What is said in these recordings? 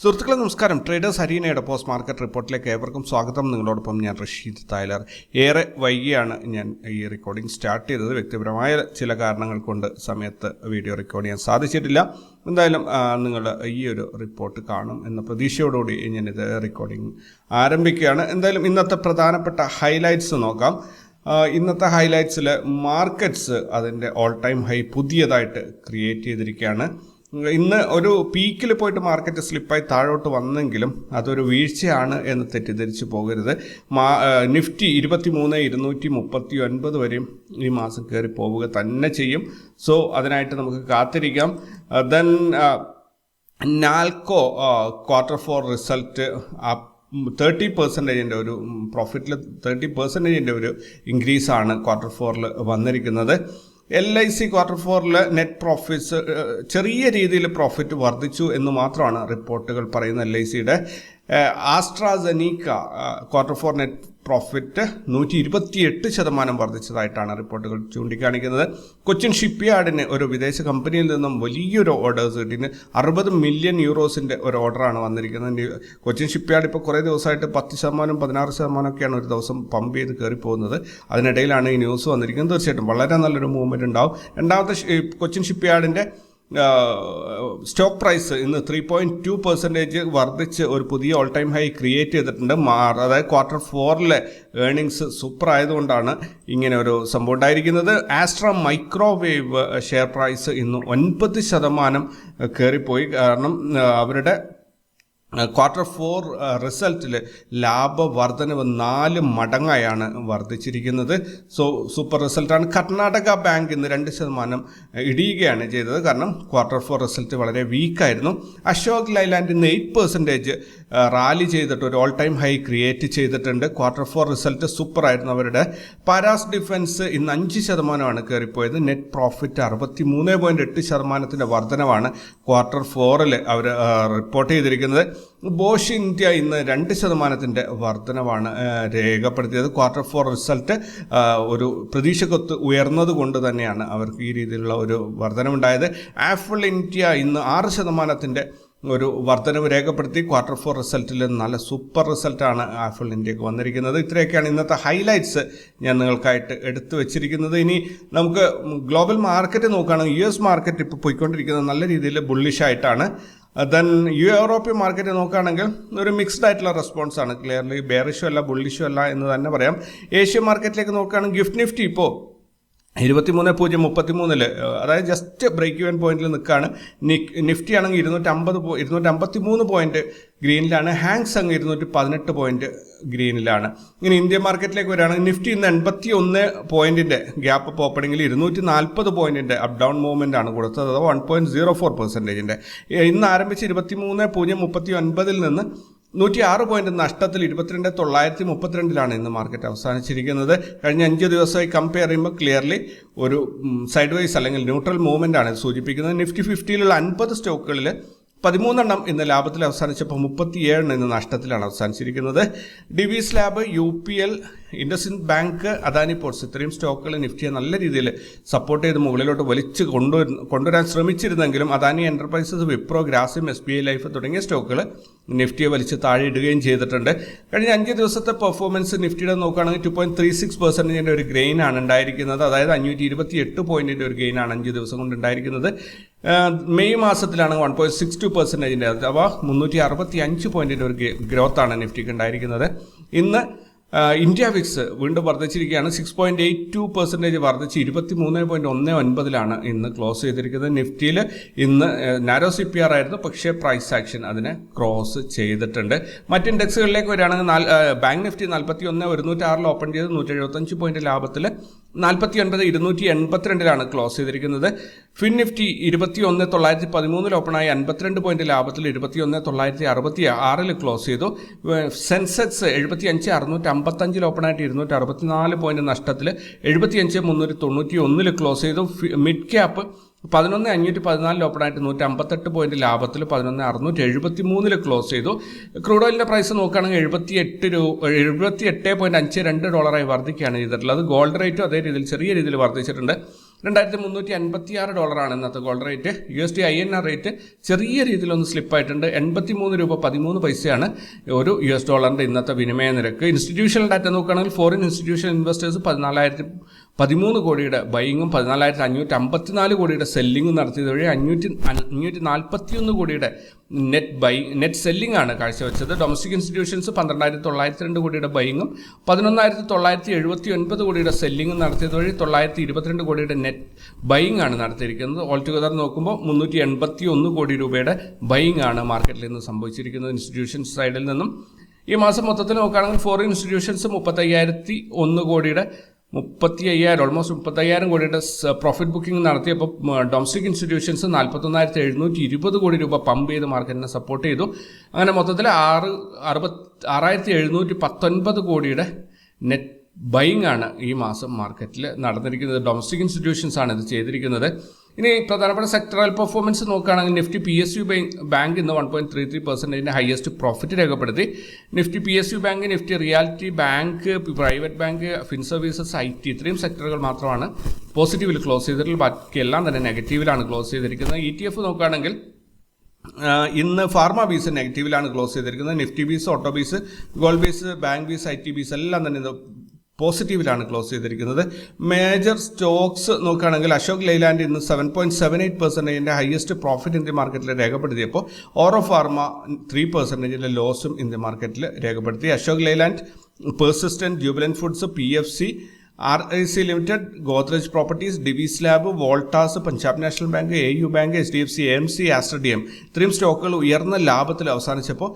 സുഹൃത്തുക്കളെ നമസ്കാരം. Traders ഹരീനയുടെ post market റിപ്പോർട്ടിലേക്ക് ഏവർക്കും സ്വാഗതം. നിങ്ങളോടൊപ്പം ഞാൻ റഷീദ് തായ്ലർ. ഏറെ വൈകിയാണ് ഞാൻ ഈ റെക്കോർഡിംഗ് സ്റ്റാർട്ട് ചെയ്തത്. വ്യക്തിപരമായ ചില കാരണങ്ങൾ കൊണ്ട് സമയത്ത് വീഡിയോ റെക്കോർഡ് ചെയ്യാൻ സാധിച്ചിട്ടില്ല. എന്തായാലും നിങ്ങൾ ഈ ഒരു റിപ്പോർട്ട് കാണും എന്ന പ്രതീക്ഷയോടുകൂടി ഞാനിത് റെക്കോർഡിംഗ് ആരംഭിക്കുകയാണ്. എന്തായാലും ഇന്നത്തെ പ്രധാനപ്പെട്ട ഹൈലൈറ്റ്സ് നോക്കാം. ഇന്നത്തെ ഹൈലൈറ്റ്സിൽ മാർക്കറ്റ്സ് അതിന്റെ ഓൾ ടൈം ഹൈ പുതിയതായിട്ട് ക്രിയേറ്റ് ചെയ്തിരിക്കുകയാണ്. ഇന്ന് ഒരു പീക്കിൽ പോയിട്ട് മാർക്കറ്റ് സ്ലിപ്പായി താഴോട്ട് വന്നെങ്കിലും അതൊരു വീഴ്ചയാണ് എന്ന് തെറ്റിദ്ധരിച്ച് പോകരുത്. മാ നിഫ്റ്റി ഇരുപത്തി മൂന്ന് ഇരുന്നൂറ്റി മുപ്പത്തി ഒൻപത് വരെയും ഈ മാസം കയറി പോവുക തന്നെ ചെയ്യും. സോ അതിനായിട്ട് നമുക്ക് കാത്തിരിക്കാം. Then Nalco quarter four result thirty പെർസെന്റേജിന്റെ ഒരു പ്രോഫിറ്റിൽ തേർട്ടി പെർസെന്റേജിന്റെ ഒരു ഇൻക്രീസാണ് ക്വാർട്ടർ ഫോറിൽ വന്നിരിക്കുന്നത്. എൽ ഐ സി ക്വാർട്ടർ ഫോറിൽ നെറ്റ് പ്രോഫിറ്റ്സ് ചെറിയ രീതിയിൽ പ്രോഫിറ്റ് വർദ്ധിച്ചു എന്ന് മാത്രമാണ് റിപ്പോർട്ടുകൾ പറയുന്ന എൽ ഐ സിയുടെ AstraZeneca quarter four net profit നൂറ്റി ഇരുപത്തിയെട്ട് ശതമാനം വർദ്ധിച്ചതായിട്ടാണ് റിപ്പോർട്ടുകൾ ചൂണ്ടിക്കാണിക്കുന്നത്. കൊച്ചിൻ ഷിപ്പ്യാർഡിന് ഒരു വിദേശ കമ്പനിയിൽ നിന്നും വലിയൊരു ഓർഡേഴ്സ് കിട്ടിന് അറുപത് മില്യൺ യൂറോസിന്റെ ഒരു ഓർഡറാണ് വന്നിരിക്കുന്നത്. കൊച്ചിൻ ഷിപ്പ്യാർഡ് ഇപ്പോൾ കുറേ ദിവസമായിട്ട് പത്ത് ശതമാനം പതിനാറ് ശതമാനമൊക്കെയാണ് ഒരു ദിവസം പമ്പ് ചെയ്ത് കയറി പോകുന്നത് അതിനിടയിലാണ് ഈ ന്യൂസ് വന്നിരിക്കുന്നത്. തീർച്ചയായിട്ടും വളരെ നല്ലൊരു മൂവ്മെന്റ് ഉണ്ടാവും. രണ്ടാമത്തെ കൊച്ചിൻ ഷിപ്പ്യാർഡിന്റെ സ്റ്റോക്ക് പ്രൈസ് ഇന്ന് ത്രീ പോയിന്റ് ടു പെർസെന്റേജ് വർദ്ധിച്ച് ഒരു പുതിയ ഓൾ ടൈം ഹൈ ക്രിയേറ്റ് ചെയ്തിട്ടുണ്ട്. അതായത് ക്വാർട്ടർ ഫോറിലെ ഏണിങ്സ് സൂപ്പർ ആയതുകൊണ്ടാണ് ഇങ്ങനെ ഒരു സംഭവം ഉണ്ടായിരിക്കുന്നത്. ആസ്ട്ര മൈക്രോവേവ് ഷെയർ പ്രൈസ് ഇന്ന് ഒൻപത് ശതമാനം കയറിപ്പോയി. കാരണം അവരുടെ ക്വാർട്ടർ ഫോർ റിസൾട്ടിൽ ലാഭവർധനവ് നാല് മടങ്ങായാണ് വർദ്ധിച്ചിരിക്കുന്നത്. സോ സൂപ്പർ റിസൾട്ടാണ് കർണാടക ബാങ്ക് ഇന്ന് രണ്ട് ശതമാനം ഇടിയുകയാണ് ചെയ്തത്. കാരണം ക്വാർട്ടർ ഫോർ റിസൾട്ട് വളരെ വീക്കായിരുന്നു അശോക് ലൈലാൻഡ് ഇന്ന് എയ്റ്റ് പെർസെന്റേജ് റാലി ചെയ്തിട്ട് ഒരു ഓൾ ടൈം ഹൈ ക്രിയേറ്റ് ചെയ്തിട്ടുണ്ട്. ക്വാർട്ടർ ഫോർ റിസൾട്ട് സൂപ്പർ ആയിരുന്നു അവരുടെ. പാരാസ് ഡിഫൻസ് ഇന്ന് അഞ്ച് ശതമാനമാണ് കയറിപ്പോയത്. നെറ്റ് പ്രോഫിറ്റ് അറുപത്തി മൂന്ന് പോയിന്റ് എട്ട് ശതമാനത്തിന്റെ വർധനവാണ് ക്വാർട്ടർ ഫോറിൽ അവർ റിപ്പോർട്ട് ചെയ്തിരിക്കുന്നത്. ബോഷ് ഇന്ത്യ ഇന്ന് രണ്ട് ശതമാനത്തിന്റെ വർധനവാണ് രേഖപ്പെടുത്തിയത്. ക്വാർട്ടർ ഫോർ റിസൾട്ട് ഒരു പ്രതീക്ഷക്കൊത്ത് ഉയർന്നത് കൊണ്ട് തന്നെയാണ് അവർക്ക് ഈ രീതിയിലുള്ള ഒരു വർധനവുണ്ടായത്. ആപ്പിൾ ഇന്ത്യ ഇന്ന് ആറ് ശതമാനത്തിന്റെ ഒരു വർധനവ് രേഖപ്പെടുത്തി. ക്വാർട്ടർ ഫോർ റിസൾട്ടിൽ നല്ല സൂപ്പർ റിസൾട്ടാണ് ആപ്പിൾ ഇന്ത്യയ്ക്ക് വന്നിരിക്കുന്നത്. ഇത്രയൊക്കെയാണ് ഇന്നത്തെ ഹൈലൈറ്റ്സ് ഞാൻ നിങ്ങൾക്കായിട്ട് എടുത്തു വെച്ചിരിക്കുന്നത്. ഇനി നമുക്ക് ഗ്ലോബൽ മാർക്കറ്റ് നോക്കുകയാണെങ്കിൽ യു എസ് മാർക്കറ്റ് ഇപ്പോൾ പോയിക്കൊണ്ടിരിക്കുന്നത് നല്ല രീതിയിൽ ബുള്ളിഷ് ആയിട്ടാണ് യു യൂറോപ്യൻ മാർക്കറ്റ് നോക്കുകയാണെങ്കിൽ ഒരു മിക്സ്ഡ് ആയിട്ടുള്ള റെസ്പോൺസ് ആണ്. ക്ലിയർലി ബെയറിഷോ അല്ല ബുള്ളിഷോ അല്ല എന്ന് തന്നെ പറയാം. ഏഷ്യൻ മാർക്കറ്റിലേക്ക് നോക്കുകയാണെങ്കിൽ ഗിഫ്റ്റ് നിഫ്റ്റി ഇപ്പോൾ ഇരുപത്തിമൂന്ന് പൂജ്യം മുപ്പത്തി മൂന്നിൽ അതായത് ജസ്റ്റ് ബ്രേക്ക് ഇവൻ പോയിന്റിൽ നിൽക്കുകയാണ് നിഫ്റ്റി ആണെങ്കിൽ ഇരുന്നൂറ്റമ്പത് ഇരുന്നൂറ്റമ്പത്തി മൂന്ന് പോയിന്റ് ഗ്രീനിലാണ്. ഹാങ്സ് അങ്ങ് ഇരുന്നൂറ്റി പതിനെട്ട് പോയിന്റ് ഗ്രീനിലാണ്. ഇനി ഇന്ത്യ മാർക്കറ്റിലേക്ക് വരികയാണെങ്കിൽ നിഫ്റ്റി ഇന്ന് എൺപത്തി ഒന്ന് പോയിന്റിന്റെ ഗ്യാപ്പ് അപ്പ് ഇരുന്നൂറ്റി നാൽപ്പത് പോയിന്റിന്റെ അപ് ഡൗൺ മൂവ്മെന്റ് ആണ് കൊടുത്തത്. അത് വൺ പോയിന്റ് സീറോ ഫോർ പെർസെന്റേജിന്റെ ഇന്ന് ആരംഭിച്ച് ഇരുപത്തി മൂന്ന് പൂജ്യം മുപ്പത്തി ഒൻപതിൽ നിന്ന് നൂറ്റി ആറ് പോയിന്റ് നഷ്ടത്തിൽ ഇരുപത്തിരണ്ട് തൊള്ളായിരത്തി മുപ്പത്തിരണ്ടിലാണ് ഇന്ന് മാർക്കറ്റ് അവസാനിച്ചിരിക്കുന്നത്. കഴിഞ്ഞ അഞ്ച് ദിവസമായി കമ്പയർ ചെയ്യുമ്പോൾ ക്ലിയർലി ഒരു സൈഡ് വൈസ് അല്ലെങ്കിൽ ന്യൂട്രൽ മൂവ്മെന്റ് ആണ് സൂചിപ്പിക്കുന്നത്. നിഫ്റ്റി ഫിഫ്റ്റിയിലുള്ള അൻപത് സ്റ്റോക്കുകളിൽ പതിമൂന്നെണ്ണം ഇന്ന് ലാഭത്തിൽ അവസാനിച്ചപ്പോൾ മുപ്പത്തിയേഴെണ്ണം ഇന്ന് നഷ്ടത്തിലാണ് അവസാനിച്ചിരിക്കുന്നത്. Divis lab U P L IndusInd bank Adani ports ഇത്രയും സ്റ്റോക്കുകൾ നിഫ്റ്റിയെ നല്ല രീതിയിൽ സപ്പോർട്ട് ചെയ്ത് മുകളിലോട്ട് വലിച്ച് കൊണ്ടുവരു കൊണ്ടുവരാൻ ശ്രമിച്ചിരുന്നെങ്കിലും Adani enterprises Wipro Grasim S B I life തുടങ്ങിയ സ്റ്റോക്കുകൾ നിഫ്റ്റിയെ വലിച്ച് താഴെ ഇടുകയും ചെയ്തിട്ടുണ്ട്. കഴിഞ്ഞ അഞ്ച് ദിവസത്തെ പെർഫോമൻസ് നിഫ്റ്റിയുടെ നോക്കുകയാണെങ്കിൽ ടു പോയിന്റ് ത്രീ സിക്സ് പെർസെന്റേജിന്റെ ഒരു ആണ് ഉണ്ടായിരിക്കുന്നത്. അതായത് അഞ്ഞൂറ്റി ഇരുപത്തി എട്ട് പോയിന്റിന്റെ ഒരു ആണ് അഞ്ച് ദിവസം കൊണ്ട് ഉണ്ടായിരിക്കുന്നത്. മെയ് മാസത്തിലാണ് വൺ പോയിന്റ് സിക്സ് ടു പെർസെന്റേജിന്റെ അഥവാ മുന്നൂറ്റി അറുപത്തി അഞ്ച് പോയിന്റിന്റെ ഒരു ഗ്രോത്താണ് നിഫ്റ്റിക്ക് ഉണ്ടായിരിക്കുന്നത്. ഇന്ന് ഇന്ത്യ വിക്സ് വീണ്ടും വർദ്ധിച്ചിരിക്കുകയാണ്. Six point eight two percentage വർദ്ധിച്ച് ഇരുപത്തി മൂന്ന് പോയിന്റ് ഒന്ന് ഒൻപതിലാണ് ഇന്ന് ക്ലോസ് ചെയ്തിരിക്കുന്നത്. നിഫ്റ്റിയിൽ ഇന്ന് നാരോ സി പി ആർ ആയിരുന്നു. പക്ഷേ പ്രൈസ് ആക്ഷൻ അതിനെ ക്രോസ് ചെയ്തിട്ടുണ്ട്. മറ്റ് ഇൻഡെക്സുകളിലേക്ക് വരികയാണെങ്കിൽ ബാങ്ക് നിഫ്റ്റി നാൽപ്പത്തി ഒന്ന് ഒരുന്നൂറ്റി ആറിൽ ഓപ്പൺ ചെയ്ത് നൂറ്റി എഴുപത്തഞ്ച് പോയിന്റ് ലാഭത്തിൽ നാൽപ്പത്തി ഒൻപത് ഇരുന്നൂറ്റി എൺപത്തിരണ്ടിലാണ് ക്ലോസ് ചെയ്തിരിക്കുന്നത്. ഫിൻ നിഫ്റ്റി ഇരുപത്തി ഒന്ന് തൊള്ളായിരത്തി പതിമൂന്നിൽ ഓപ്പണായി അൻപത്തിരണ്ട് പോയിന്റ് ലാഭത്തിൽ ഇരുപത്തി ഒന്ന് തൊള്ളായിരത്തി അറുപത്തി ആറിൽ ക്ലോസ് ചെയ്തു. സെൻസെക്സ് എഴുപത്തി അഞ്ച് അറുന്നൂറ്റി അമ്പത്തഞ്ചിൽ ഓപ്പണായിട്ട് ഇരുന്നൂറ്റി അറുപത്തിനാല് പോയിന്റ് നഷ്ടത്തിൽ എഴുപത്തി അഞ്ച് മുന്നൂറ്റി തൊണ്ണൂറ്റി ഒന്നിൽ ക്ലോസ് ചെയ്തു. മിഡ് ക്യാപ്പ് പതിനൊന്ന് അഞ്ഞൂറ്റി പതിനാലിൽ ഓപ്പണായിട്ട് നൂറ്റി അമ്പത്തെട്ട് പോയിന്റ് ലാഭത്തിൽ പതിനൊന്ന് അറുന്നൂറ്റി എഴുപത്തി മൂന്നിൽ ക്ലോസ് ചെയ്തു ക്രൂഡ് ഓയിലിന്റെ പ്രൈസ് നോക്കുകയാണെങ്കിൽ എഴുപത്തി എട്ട് രൂപ എഴുപത്തി എട്ട് പോയിന്റ് അഞ്ച് രണ്ട് ഡോളറായി വർദ്ധിക്കുകയാണ് ചെയ്തിട്ടുള്ളത്. ഗോൾഡ് റേറ്റും അതേ രീതിയിൽ ചെറിയ രീതിയിൽ വർദ്ധിച്ചിട്ടുണ്ട്. രണ്ടായിരത്തി മുന്നൂറ്റി അൻപത്തി ആറ് ഡോളറാണ് ഇന്നത്തെ gold rate U S D I N R rate ചെറിയ രീതിയിലൊന്ന് സ്ലിപ്പായിട്ടുണ്ട് എൺപത്തി മൂന്ന് രൂപ പതിമൂന്ന് പൈസയാണ് ഒരു യു എസ് ഡോളറിന്റെ ഇന്നത്തെ വിനിമയ നിരക്ക്. ഇൻസ്റ്റിറ്റ്യൂഷണൽ ഡാറ്റ നോക്കുകയാണെങ്കിൽ ഫോറിൻ ഇൻസ്റ്റിറ്റ്യൂഷൻ ഇൻവെസ്റ്റേഴ്സ് പതിനാലായിരത്തി പതിമൂന്ന് കോടിയുടെ ബൈങ്ങും പതിനാലായിരത്തി അഞ്ഞൂറ്റി അമ്പത്തിനാല് കോടിയുടെ സെല്ലിങ്ങും നടത്തിയത് വഴി അഞ്ഞൂറ്റി അഞ്ഞൂറ്റി നാൽപ്പത്തിയൊന്ന് കോടിയുടെ നെറ്റ് ബൈ നെറ്റ് സെല്ലിംഗ് ആണ് കാഴ്ചവെച്ചത്. ഡൊമസ്റ്റിക് ഇൻസ്റ്റിറ്റ്യൂഷൻസ് പന്ത്രണ്ടായിരത്തി തൊള്ളായിരത്തി രണ്ട് കോടിയുടെ ബൈങ്ങും പതിനൊന്നായിരത്തി തൊള്ളായിരത്തി എഴുപത്തി ഒൻപത് കോടിയുടെ സെല്ലിങ്ങും നടത്തിയത് വഴി തൊള്ളായിരത്തി ഇരുപത്തിരണ്ട് കോടിയുടെ നെറ്റ് ബൈയിങ് ആണ് നടത്തിയിരിക്കുന്നത്. ഓൾ ടുഗദർ നോക്കുമ്പോൾ മുന്നൂറ്റി എൺപത്തി ഒന്ന് കോടി രൂപയുടെ ബൈയിങ് ആണ് മാർക്കറ്റിൽ നിന്ന് സംഭവിച്ചിരിക്കുന്നത് ഇൻസ്റ്റിറ്റ്യൂഷൻസ് സൈഡിൽ നിന്നും. ഈ മാസം മൊത്തത്തിൽ നോക്കുകയാണെങ്കിൽ ഫോറിൻ ഇൻസ്റ്റിറ്റ്യൂഷൻസ് മുപ്പത്തയ്യായിരത്തി ഒന്ന് കോടിയുടെ മുപ്പത്തി അയ്യായിരം ഓൾമോസ്റ്റ് മുപ്പത്തയ്യായിരം കോടിയുടെ പ്രോഫിറ്റ് ബുക്കിംഗ് നടത്തിയപ്പോൾ ഡൊമസ്റ്റിക് ഇൻസ്റ്റിറ്റ്യൂഷൻസ് നാൽപ്പത്തൊന്നായിരത്തി എഴുന്നൂറ്റി ഇരുപത് കോടി രൂപ പമ്പ് ചെയ്ത് മാർക്കറ്റിനെ സപ്പോർട്ട് ചെയ്തു. അങ്ങനെ മൊത്തത്തിൽ ആറ് അറുപത്തി ആറായിരത്തി എഴുന്നൂറ്റി പത്തൊൻപത് കോടിയുടെ നെറ്റ് ബൈങ് ആണ് ഈ മാസം മാർക്കറ്റിൽ നടന്നിരിക്കുന്നത്. ഡൊമസ്റ്റിക് ഇൻസ്റ്റിറ്റ്യൂഷൻസ് ആണ് ഇത് ചെയ്തിരിക്കുന്നത്. ഇനി പ്രധാനപ്പെട്ട സെക്ടറൽ പെർഫോമൻസ് നോക്കുകയാണെങ്കിൽ Nifty P S U bank ഇന്ന് വൺ പോയിന്റ് ത്രീ ത്രീ പെർസെന്റേജിന്റെ ഹയസ്റ്റ് പ്രോഫിറ്റ് രേഖപ്പെടുത്തി. Nifty P S U bank Nifty realty bank private bank fin services I T ഇത്രയും സെക്ടറുകൾ മാത്രമാണ് പോസിറ്റീവിൽ ക്ലോസ് ചെയ്തിട്ടുള്ളത്. ബാക്കിയെല്ലാം തന്നെ നെഗറ്റീവിലാണ് ക്ലോസ് ചെയ്തിരിക്കുന്നത്. ഇ ടി എഫ് നോക്കുകയാണെങ്കിൽ ഇന്ന് ഫാർമ ബീസ് നെഗറ്റീവിലാണ് ക്ലോസ് ചെയ്തിരിക്കുന്നത്. Nifty bees auto bees gold bees bank bees I T bees എല്ലാം തന്നെ പോസിറ്റീവിലാണ് ക്ലോസ് ചെയ്തിരിക്കുന്നത്. മേജർ സ്റ്റോക്സ് നോക്കുകയാണെങ്കിൽ അശോക് ലൈലാൻഡ് ഇന്ന് സെവൻ പോയിന്റ് സെവൻ എയ്റ്റ് പെർസെന്റേജിന്റെ ഹയസ്റ്റ് പ്രോഫിറ്റ് ഇന്ത്യ മാർക്കറ്റിൽ രേഖപ്പെടുത്തിയപ്പോൾ ഓറോ ഫാർമ ത്രീ പെർസെന്റേജിന്റെ ലോസും ഇന്ത്യ മാർക്കറ്റിൽ രേഖപ്പെടുത്തി. Ashok Leyland persistent jubilant foods P F C R I C limited Godrej properties Divis lab Voltas Punjab national bank A U bank H D F C M C M ഇത്രയും സ്റ്റോക്കുകൾ ഉയർന്ന ലാഭത്തിൽ അവസാനിച്ചപ്പോൾ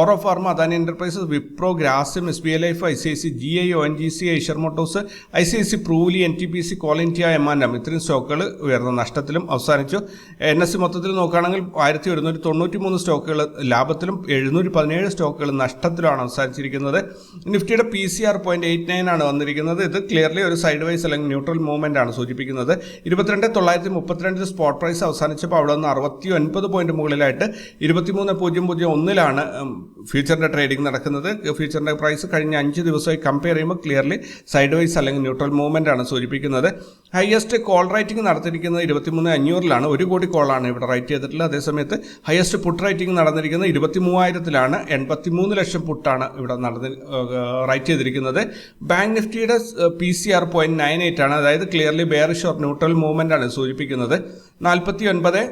Auro pharma Adani enterprises Wipro Grasim S B L life I C I C G I O N G C Eicher Motors I C I C പ്രൂലി N T P C coal India M and M ഇത്രയും സ്റ്റോക്കുകൾ ഉയർന്ന നഷ്ടത്തിലും അവസാനിച്ചു. N S C മൊത്തത്തിൽ നോക്കുകയാണെങ്കിൽ ആയിരത്തി ഒരുന്നൂറ്റി തൊണ്ണൂറ്റി മൂന്ന് സ്റ്റോക്കുകൾ ലാഭത്തിലും എഴുന്നൂറ്റി പതിനേഴ് സ്റ്റോക്കുകൾ നഷ്ടത്തിലുമാണ് അവസാനിച്ചിരിക്കുന്നത്. നിഫ്റ്റിയുടെ P C R point eight nine ആണ് വന്നിരിക്കുന്നത്. ഇത് ക്ലിയർലി ഒരു സൈഡ് വൈസ് അല്ലെങ്കിൽ ന്യൂട്രൽ മൂവ്മെന്റ് ആണ് സൂചിപ്പിക്കുന്നത്. ഇരുപത്തിരണ്ട് തൊള്ളായിരത്തി മുപ്പത്തിരണ്ടിൽ സ്പോട്ട് പ്രൈസ് അവസാനിച്ചപ്പോൾ അവിടെ നിന്ന് അറുപത്തി ഒൻപത് പോയിന്റ് മുകളിലായിട്ട് ഇരുപത്തിമൂന്ന് പൂജ്യം പൂജ്യം ഒന്നിലാണ് ഫ്യൂച്ചറിന്റെ ട്രേഡിംഗ് നടക്കുന്നത്. ഫ്യൂച്ചറിന്റെ പ്രൈസ് കഴിഞ്ഞ അഞ്ച് ദിവസമായി കമ്പയർ ചെയ്യുമ്പോൾ ക്ലിയർലി സൈഡ് വൈസ് അല്ലെങ്കിൽ ന്യൂട്രൽ മൂവ്മെന്റ് ആണ് സൂചിപ്പിക്കുന്നത്. ഹയസ്റ്റ് കോൾ റൈറ്റിംഗ് നടത്തിയിരിക്കുന്നത് ഇരുപത്തിമൂന്ന് അഞ്ഞൂറിലാണ്. ഒരു കോടി കോളാണ് ഇവിടെ റൈറ്റ് ചെയ്തിട്ടുള്ളത്. അതേസമയത്ത് ഹയസ്റ്റ് പുട്ട് റൈറ്റിംഗ് നടന്നിരിക്കുന്നത് ഇരുപത്തി മൂവായിരത്തിലാണ് എൺപത്തിമൂന്ന് ലക്ഷം പുട്ടാണ് ഇവിടെ നടന്നി റൈറ്റ് ചെയ്തിരിക്കുന്നത്. ബാങ്ക് നിഫ്റ്റിയുടെ P C R point nine eight ആണ്. അതായത് clearly bearish or neutral movement ആണ് സൂചിപ്പിക്കുന്നത്. നാൽപ്പത്തി ഒൻപത്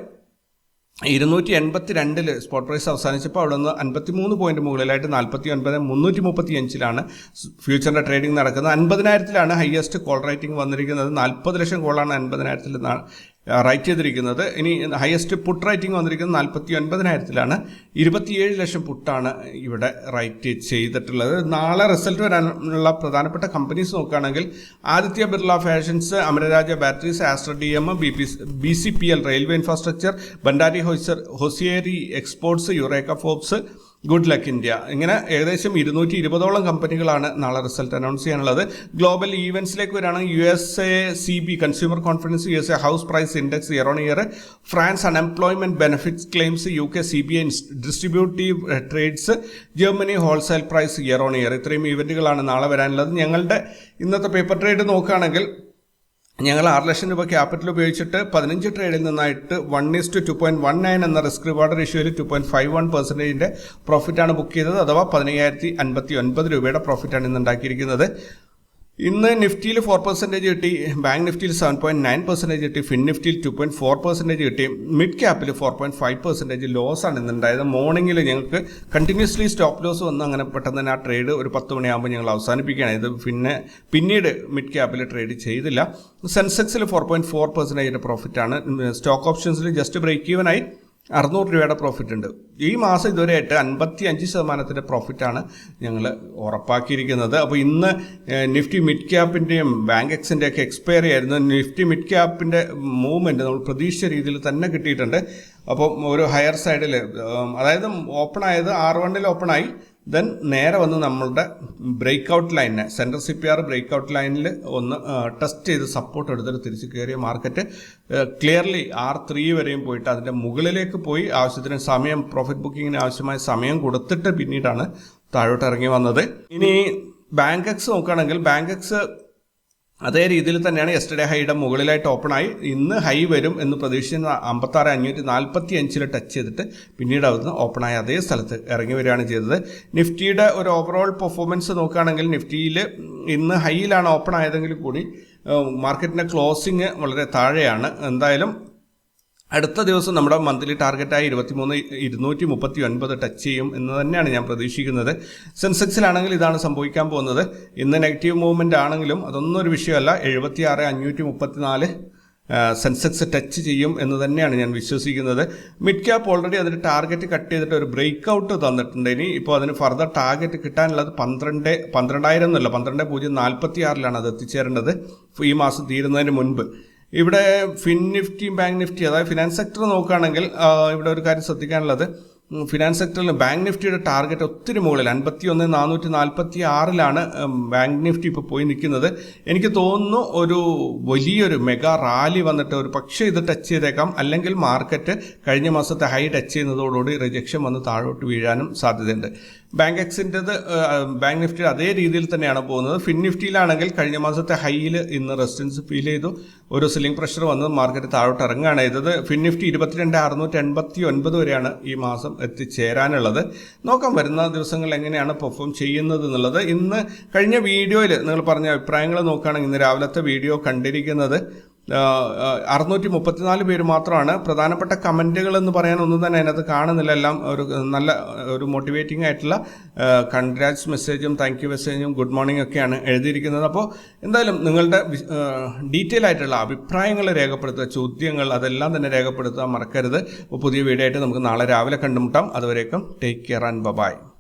ഇരുന്നൂറ്റി എൺപത്തി രണ്ടിൽ സ്പോട്ട് പ്രൈസ് അവസാനിച്ചപ്പോൾ അവിടെ നിന്ന് അൻപത്തി മൂന്ന് പോയിന്റ് മുകളിലായിട്ട് നാൽപ്പത്തി ഒൻപത് മുന്നൂറ്റി മുപ്പത്തി അഞ്ചിലാണ് ഫ്യൂച്ചറിന്റെ ട്രേഡിംഗ് നടക്കുന്നത്. അൻപതിനായിരത്തിലാണ് ഹയസ്റ്റ് കോൾ റേറ്റിംഗ് വന്നിരിക്കുന്നത്. നാൽപ്പത് ലക്ഷം കോളാണ് അൻപതിനായിരത്തിൽ റൈറ്റ് ചെയ്തിരിക്കുന്നത്. ഇനി ഹയസ്റ്റ് പുട്ട് റൈറ്റിംഗ് വന്നിരിക്കുന്നത് നാൽപ്പത്തി ഒൻപതിനായിരത്തിലാണ് ഇരുപത്തിയേഴ് ലക്ഷം പുട്ടാണ് ഇവിടെ റൈറ്റ് ചെയ്തിട്ടുള്ളത്. നാളെ റിസൾട്ട് വരാനുള്ള പ്രധാനപ്പെട്ട കമ്പനീസ് നോക്കുകയാണെങ്കിൽ Aditya Birla fashions Amara Raja batteries Astra D M B P B C P L railway infrastructure Bhandari hosier hosiery exports Eureka Forbes good luck India ഇങ്ങനെ ഏകദേശം ഇരുന്നൂറ്റി ഇരുപതോളം കമ്പനികളാണ് നാളെ റിസൾട്ട് അനൗൺസ് ചെയ്യാനുള്ളത്. ഗ്ലോബൽ ഈവൻസിലേക്ക് വരികയാണെങ്കിൽ U S A C B consumer confidence U S A house price index year on year France unemployment benefits claims U K C B I distributive trades Germany wholesale price year on year ഇത്രയും ഇവന്റുകളാണ് നാളെ വരാനുള്ളത്. ഞങ്ങളുടെ ഇന്നത്തെ paper trade നോക്കുകയാണെങ്കിൽ ഞങ്ങൾ ആറ് ലക്ഷം രൂപ ക്യാപിറ്റൽ ഉപയോഗിച്ചിട്ട് പതിനഞ്ച് ട്രേഡിൽ നിന്നായിട്ട് one is to two point one nine എന്ന റിസ്ക് റിവാർഡ് റേഷ്യോയിൽ ടു പോയിന്റ് ഫൈവ് വൺ പെർസെന്റേജിന്റെ പ്രോഫിറ്റാണ് ബുക്ക് ചെയ്തത് അഥവാ പതിനയ്യായിരത്തി അൻപത്തി ഒൻപത് രൂപയുടെ പ്രോഫിറ്റാണ് ഇന്ന് ഉണ്ടാക്കിയിരിക്കുന്നത്. ഇന്ന് നിഫ്റ്റിയിൽ ഫോർ പെർസെന്റേജ് കിട്ടി ബാങ്ക് നിഫ്റ്റിയിൽ സെവൻ പോയിന്റ് നയൻ പെർസെന്റേജ് കിട്ടി ഫിൻ നിഫ്റ്റിയിൽ ടു പോയിന്റ് ഫോർ പെർസെന്റേജ് കിട്ടി mid ക്യാപ്പിൽ four point five percentage loss ആണ് ഇന്നുണ്ടായത് മോർണിംഗിൽ ഞങ്ങൾക്ക് കണ്ടിന്യൂസ്ലി സ്റ്റോപ്പ് ലോസ് വന്ന് അങ്ങനെ പെട്ടെന്ന് തന്നെ ആ ട്രേഡ് ഒരു പത്ത് മണിയാകുമ്പോൾ ഞങ്ങൾ അവസാനിപ്പിക്കുകയാണ്. ഇത് പിന്നെ പിന്നീട് മിഡ് ക്യാപ്പിൽ ട്രേഡ് ചെയ്തില്ല. സെൻസെക്സിൽ ഫോർ പോയിന്റ് ഫോർ പെർസെന്റേജിന്റെ പ്രോഫിറ്റാണ് സ്റ്റോക്ക് ഓപ്ഷൻസിൽ ജസ്റ്റ് ബ്രേക്ക് ഈവനായി അറുന്നൂറ് രൂപയുടെ പ്രോഫിറ്റ് ഉണ്ട്. ഈ മാസം ഇതുവരെയായിട്ട് അൻപത്തി അഞ്ച് ശതമാനത്തിന്റെ പ്രോഫിറ്റാണ് ഞങ്ങൾ ഉറപ്പാക്കിയിരിക്കുന്നത്. അപ്പോൾ ഇന്ന് നിഫ്റ്റി മിഡ് ക്യാപ്പിന്റെയും ബാങ്ക് എക്സിന്റെ ഒക്കെ എക്സ്പയറി ആയിരുന്നു. നിഫ്റ്റി മിഡ് ക്യാപ്പിന്റെ മൂവ്മെന്റ് നമ്മൾ പ്രതീക്ഷിച്ച രീതിയിൽ തന്നെ കിട്ടിയിട്ടുണ്ട്. അപ്പം ഒരു ഹയർ സൈഡിൽ അതായത് ഓപ്പൺ ആയത് ആർ വണ്ണിൽ ഓപ്പൺ ആയി. ദെൻ നേരെ വന്ന് നമ്മളുടെ ബ്രേക്ക് ഔട്ട് ലൈനിനെ central C P R break out ലൈനിൽ ഒന്ന് ടെസ്റ്റ് ചെയ്ത് സപ്പോർട്ട് എടുത്തിട്ട് തിരിച്ച് കയറിയ മാർക്കറ്റ് ക്ലിയർലി ആർ ത്രീ വരെയും പോയിട്ട് അതിന്റെ മുകളിലേക്ക് പോയി ആവശ്യത്തിന് സമയം പ്രോഫിറ്റ് ബുക്കിങ്ങിന് ആവശ്യമായ സമയം കൊടുത്തിട്ട് പിന്നീടാണ് താഴോട്ട് ഇറങ്ങി വന്നത്. ഇനി ബാങ്ക് എക്സ് നോക്കുകയാണെങ്കിൽ ബാങ്ക് എക്സ് അതേ രീതിയിൽ തന്നെയാണ് യെസ്റ്റർഡേ ഹൈയുടെ മുകളിലായിട്ട് ഓപ്പൺ ആയി. ഇന്ന് ഹൈ വരും എന്ന് പ്രതീക്ഷിക്കുന്ന അമ്പത്താറ് അഞ്ഞൂറ്റി നാൽപ്പത്തി അഞ്ചിൽ ടച്ച് ചെയ്തിട്ട് പിന്നീട് അവിടുന്ന് ഓപ്പൺ ആയ അതേ സ്ഥലത്ത് ഇറങ്ങി വരികയാണ് ചെയ്തത്. നിഫ്റ്റിയുടെ ഒരു ഓവറോൾ പെർഫോമൻസ് നോക്കുകയാണെങ്കിൽ നിഫ്റ്റിയിൽ ഇന്ന് ഹൈയിലാണ് ഓപ്പൺ ആയതെങ്കിൽ കൂടി മാർക്കറ്റിന്റെ ക്ലോസിങ് വളരെ താഴെയാണ്. എന്തായാലും അടുത്ത ദിവസം നമ്മുടെ മന്ത്ലി ടാർഗറ്റായി ഇരുപത്തിമൂന്ന് ഇരുന്നൂറ്റി മുപ്പത്തി ഒൻപത് ടച്ച് ചെയ്യും എന്ന് തന്നെയാണ് ഞാൻ പ്രതീക്ഷിക്കുന്നത്. സെൻസെക്സിലാണെങ്കിൽ ഇതാണ് സംഭവിക്കാൻ പോകുന്നത്. ഇന്ന് നെഗറ്റീവ് മൂവ്മെന്റ് ആണെങ്കിലും അതൊന്നും ഒരു വിഷയമല്ല. എഴുപത്തി ആറ് അഞ്ഞൂറ്റി മുപ്പത്തിനാല് സെൻസെക്സ് ടച്ച് ചെയ്യും എന്ന് തന്നെയാണ് ഞാൻ വിശ്വസിക്കുന്നത്. മിഡ് ക്യാപ്പ് ഓൾറെഡി അതിന്റെ ടാർഗറ്റ് കട്ട് ചെയ്തിട്ട് ഒരു ബ്രേക്ക് ഔട്ട് തന്നിട്ടുണ്ട്. ഇനി ഇപ്പോൾ അതിന് ഫർദർ ടാർഗറ്റ് കിട്ടാനുള്ളത് പന്ത്രണ്ട് പന്ത്രണ്ടായിരം എന്നല്ല പന്ത്രണ്ട് പൂജ്യം നാൽപ്പത്തി ആറിലാണ് അത് എത്തിച്ചേരേണ്ടത്. ഈ മാസം തീരുന്നതിന് മുൻപ്. ഇവിടെ ഫിൻ ബാങ്ക് നിഫ്റ്റി അതായത് ഫിനാൻസ് സെക്ടർ നോക്കുകയാണെങ്കിൽ ഇവിടെ ഒരു കാര്യം ശ്രദ്ധിക്കാനുള്ളത്. ഫിനാൻസ് സെക്ടറിൽ ബാങ്ക് നിഫ്റ്റിയുടെ ടാർഗറ്റ് ഒത്തിരി മുകളിൽ അൻപത്തി ഒന്ന് നാനൂറ്റി നാൽപ്പത്തി ആറിലാണ് ബാങ്ക് നിഫ്റ്റി ഇപ്പോൾ പോയി നിൽക്കുന്നത്. എനിക്ക് തോന്നുന്നു ഒരു വലിയൊരു മെഗാ റാലി വന്നിട്ട് ഒരു പക്ഷേ ഇത് ടച്ച് ചെയ്തേക്കാം. അല്ലെങ്കിൽ മാർക്കറ്റ് കഴിഞ്ഞ മാസത്തെ ഹൈ ടച്ച് ചെയ്യുന്നതോടുകൂടി റിജക്ഷൻ വന്ന് താഴോട്ട് വീഴാനും സാധ്യതയുണ്ട്. ബാങ്ക് എക്സിന്റെത് ബാങ്ക് നിഫ്റ്റി അതേ രീതിയിൽ തന്നെയാണ് പോകുന്നത്. ഫിൻ നിഫ്റ്റിയിലാണെങ്കിൽ കഴിഞ്ഞ മാസത്തെ ഹൈയിൽ ഇന്ന് റെസിസ്റ്റൻസ് ഫീൽ ചെയ്തു. ഒരു സിലിംഗ് പ്രഷർ വന്ന് മാർക്കറ്റ് താഴോട്ട് ഇറങ്ങുകയാണ് ചെയ്തത്. ഫിൻ നിഫ്റ്റി ഇരുപത്തിരണ്ട് അറുന്നൂറ്റി എൺപത്തി ഒൻപത് വരെയാണ് ഈ മാസം എത്തിച്ചേരാനുള്ളത്. നോക്കാം വരുന്ന ദിവസങ്ങൾ എങ്ങനെയാണ് പെർഫോം ചെയ്യുന്നത് എന്നുള്ളത്. ഇന്ന് കഴിഞ്ഞ വീഡിയോയിൽ നിങ്ങൾ പറഞ്ഞ അഭിപ്രായങ്ങൾ നോക്കുകയാണെങ്കിൽ ഇന്ന് രാവിലത്തെ വീഡിയോ കണ്ടിരിക്കുന്നത് അറുന്നൂറ്റി മുപ്പത്തിനാല് പേര് മാത്രമാണ്. പ്രധാനപ്പെട്ട കമന്റുകൾ എന്ന് പറയാൻ ഒന്നും തന്നെ അതിനകത്ത് കാണുന്നില്ല. എല്ലാം ഒരു നല്ല ഒരു മോട്ടിവേറ്റിംഗ് ആയിട്ടുള്ള കൺഗ്രാറ്റ്സ് മെസ്സേജും താങ്ക് യു മെസ്സേജും ഗുഡ് മോർണിംഗ് ഒക്കെയാണ് എഴുതിയിരിക്കുന്നത്. അപ്പോൾ എന്തായാലും നിങ്ങളുടെ ഡീറ്റെയിൽ ആയിട്ടുള്ള അഭിപ്രായങ്ങൾ രേഖപ്പെടുത്തുക ചോദ്യങ്ങൾ അതെല്ലാം തന്നെ രേഖപ്പെടുത്താൻ മറക്കരുത്. അപ്പോൾ പുതിയ വീഡിയോ ആയിട്ട് നമുക്ക് നാളെ രാവിലെ കണ്ടുമുട്ടാം. അതുവരേക്കും ടേക്ക് കെയർ ആൻഡ് ബബായ്